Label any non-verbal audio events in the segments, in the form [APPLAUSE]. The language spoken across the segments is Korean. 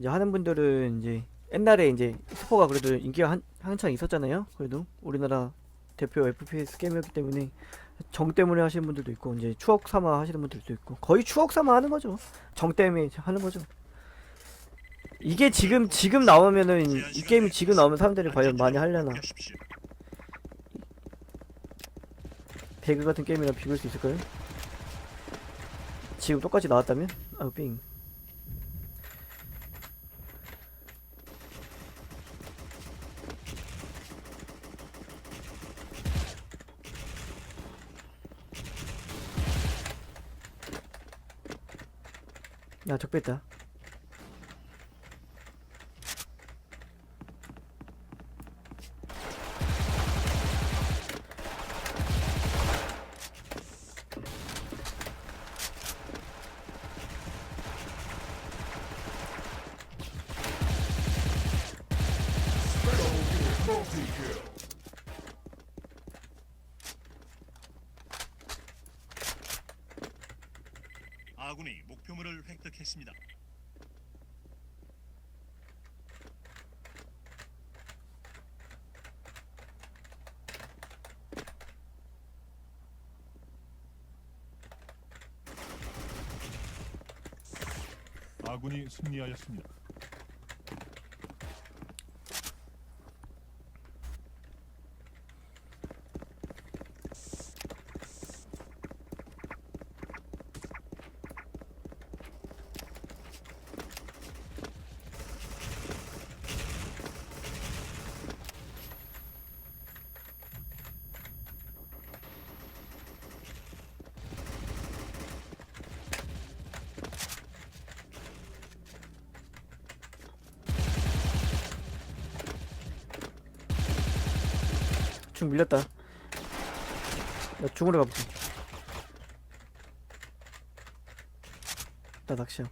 이제 하는 분들은 이제 옛날에 이제 스포가 그래도 인기가 한, 한창 있었잖아요. 그래도 우리나라 대표 FPS 게임이었기 때문에 정 때문에 하시는 분들도 있고 이제 추억 삼아 하시는 분들도 있고 거의 추억 삼아 하는 거죠. 정 때문에 하는 거죠. 이게 지금 지금 나오면은 이 게임이 지금 나오면 사람들이 과연 많이 하려나? 배그 같은 게임이랑 비교할 수 있을까요? 지금 똑같이 나왔다면? 아우 야 적배했다 목표물을 획득했습니다. 아군이 승리하였습니다. 중 밀렸다. 나 중으로 가볼게 나 낚시야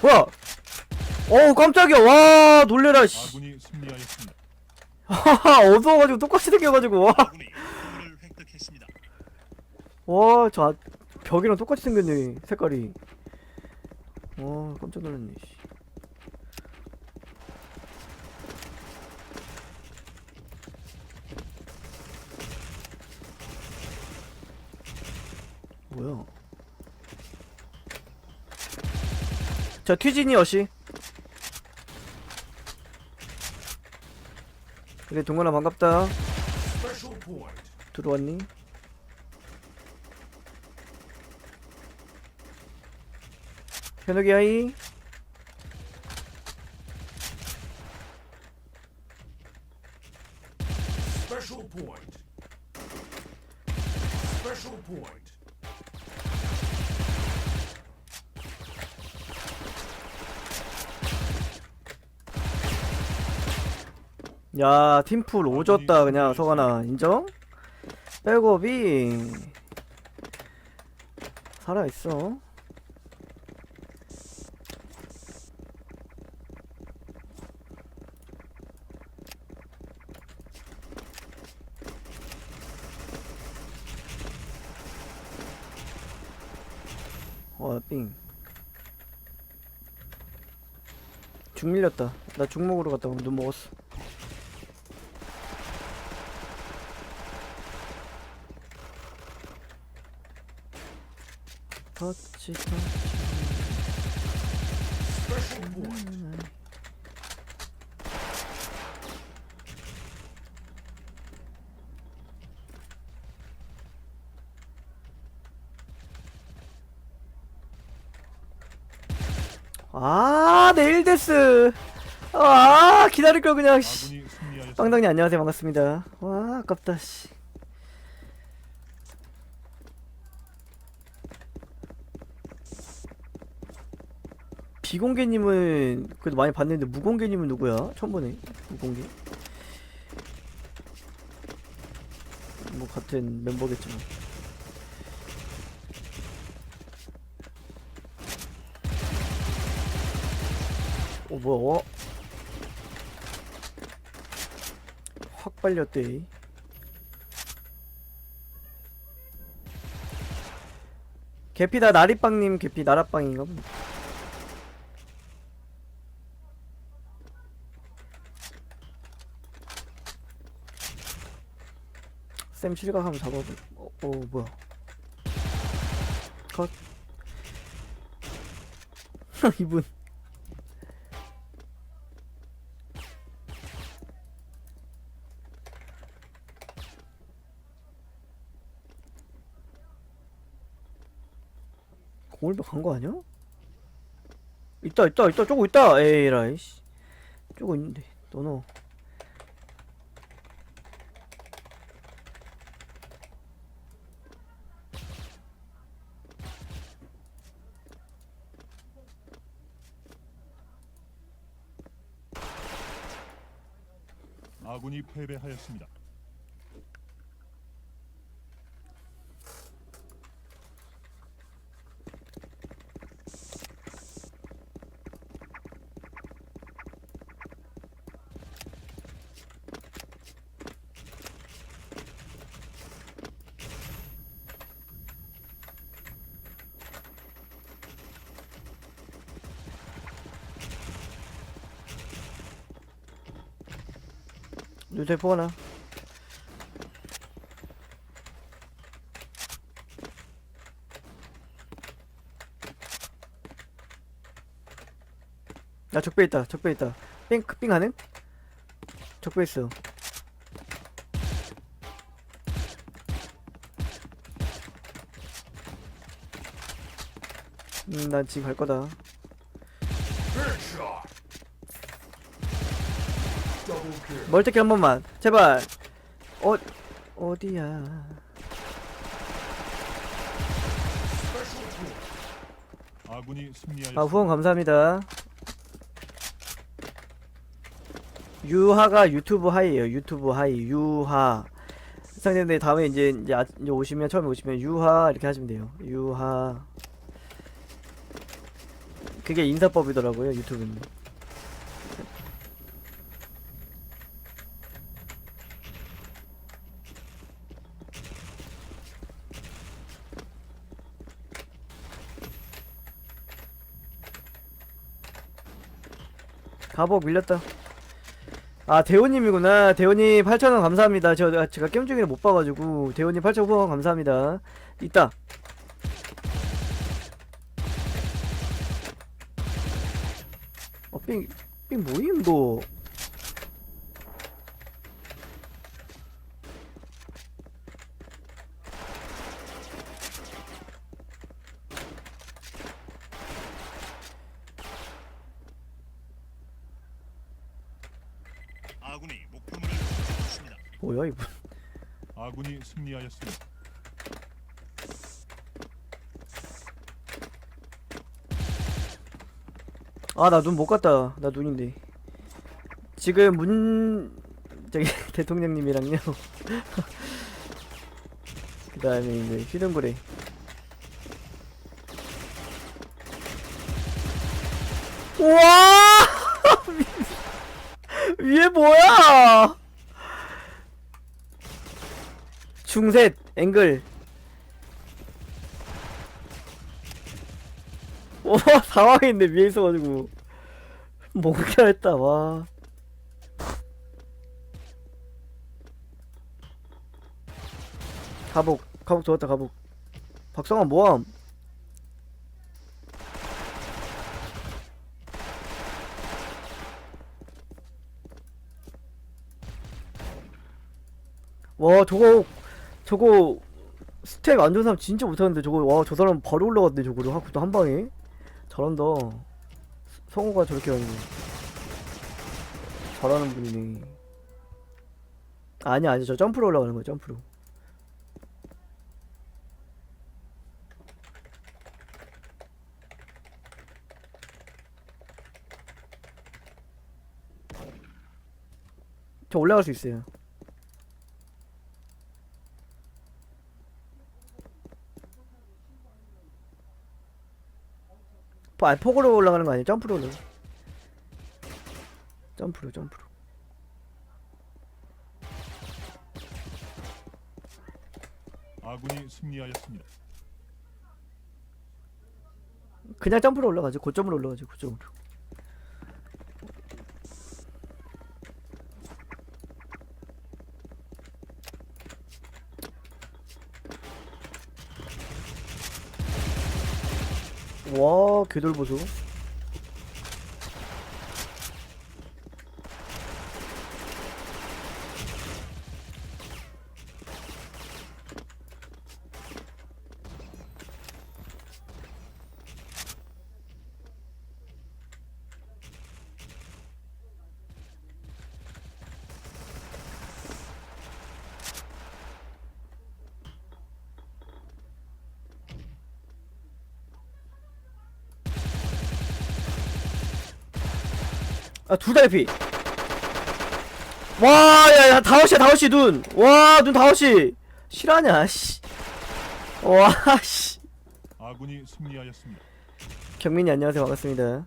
뭐야? 어우 깜짝이야. 와 놀래라 씨. 아군이 승리하였습니다. 하하 [LAUGHS] 어두워가지고 똑같이 생겨가지고 와. 아군이 목표물을 획득했습니다. 와, 저 아- 벽이랑 똑같이 생겼네, 색깔이. 와, 깜짝 놀랐네, 씨. 뭐야? 자, 튀진이 어시. 그래, 동건아 반갑다. 들어왔니? 현욱이 하이 Special point. Special point. 야 팀풀 오졌다 그냥 서가나 인정? 백업이 살아있어 와 삥. 죽 밀렸다. 나 죽 먹으러 갔다 눈 먹었어. 터치 터치 아 내일 데스 아 기다릴 걸 그냥 씨. 빵당님 안녕하세요. 반갑습니다. 와 아깝다 씨. 비공개님은 그래도 많이 봤는데 무공개님은 누구야? 처음 보네 무공개. 뭐 같은 멤버겠지만 어 뭐야 어? 확 빨렸대. 개피다 나리빵님 개피 나라빵인가 보네. 쌤 실각하면 잡아보. 어, 어 뭐야? 컷. [LAUGHS] 이분. 공울벽 간거 아니야? 있다 있다 있다. 쪼고 있다. 에이라이 씨. 쪼고 있는데. 너너 아군이 패배하였습니다. 눈대 포하나. 야 적배 있다 적배 있다. 삥삥 가능? 적배 있어. 음난 지금 갈 거다 멀티키 한 번만. 제발. 어 어디야. 아군이 승리하였습니다. 아 후원 감사합니다. 유하가 유튜브 하이에요. 유튜브 하이. 유하. 상대들 다음에 이제 이제, 아, 이제 오시면 처음에 오시면 유하 이렇게 하시면 돼요. 유하. 그게 인사법이더라고요 유튜브는 가복 밀렸다. 아 대호님이구나. 대호님 8,000원 감사합니다. 저 제가 게임 중에 못 봐가지고 대호님 8,000원 후원 감사합니다. 있다. 어, 삥, 삥 뭐임, 이거? 아군이 목표물을 획득했습니다. 뭐야, 이분. 아군이 승리하였습니다. 아, 나 눈 못 갔다. 나 눈인데. 지금 문, 저기, [LAUGHS] 대통령님이랑요. [LAUGHS] 그 다음에 이제 휘둥그레. 우와! [LAUGHS] 위에 뭐야! 중셋, 앵글. 와, [LAUGHS] 당황했네, 위에 있어가지고. 뭔가 했다, 와. 가복, 가복 좋았다, 가복. 박성환 모함. 와, 저거, 저거, 스택 안 좋은 사람 진짜 못하는데, 저거, 와, 저 사람 바로 올라갔네, 저거를. 한, 한 방에. 잘한다. 성우가 저렇게 거. 잘하는 분이네. 아니, 아니, 저 점프로 올라가는 거야, 점프로. 저 올라갈 수 있어요. 포, 아, 폭으로 올라가는 거 아니야? 점프로는. 점프로, 점프로. 아군이 승리하였습니다. 그냥 점프로 올라가지. 고점으로 올라가지. 고점으로. 와 궤돌 보소. 아, 둘 다 해피. 와, 야, 야, 다섯시야, 다섯시 눈. 와, 눈 다섯시. 실화냐, 씨. 와, 씨. 아군이 승리하였습니다. 경민이 안녕하세요. 반갑습니다.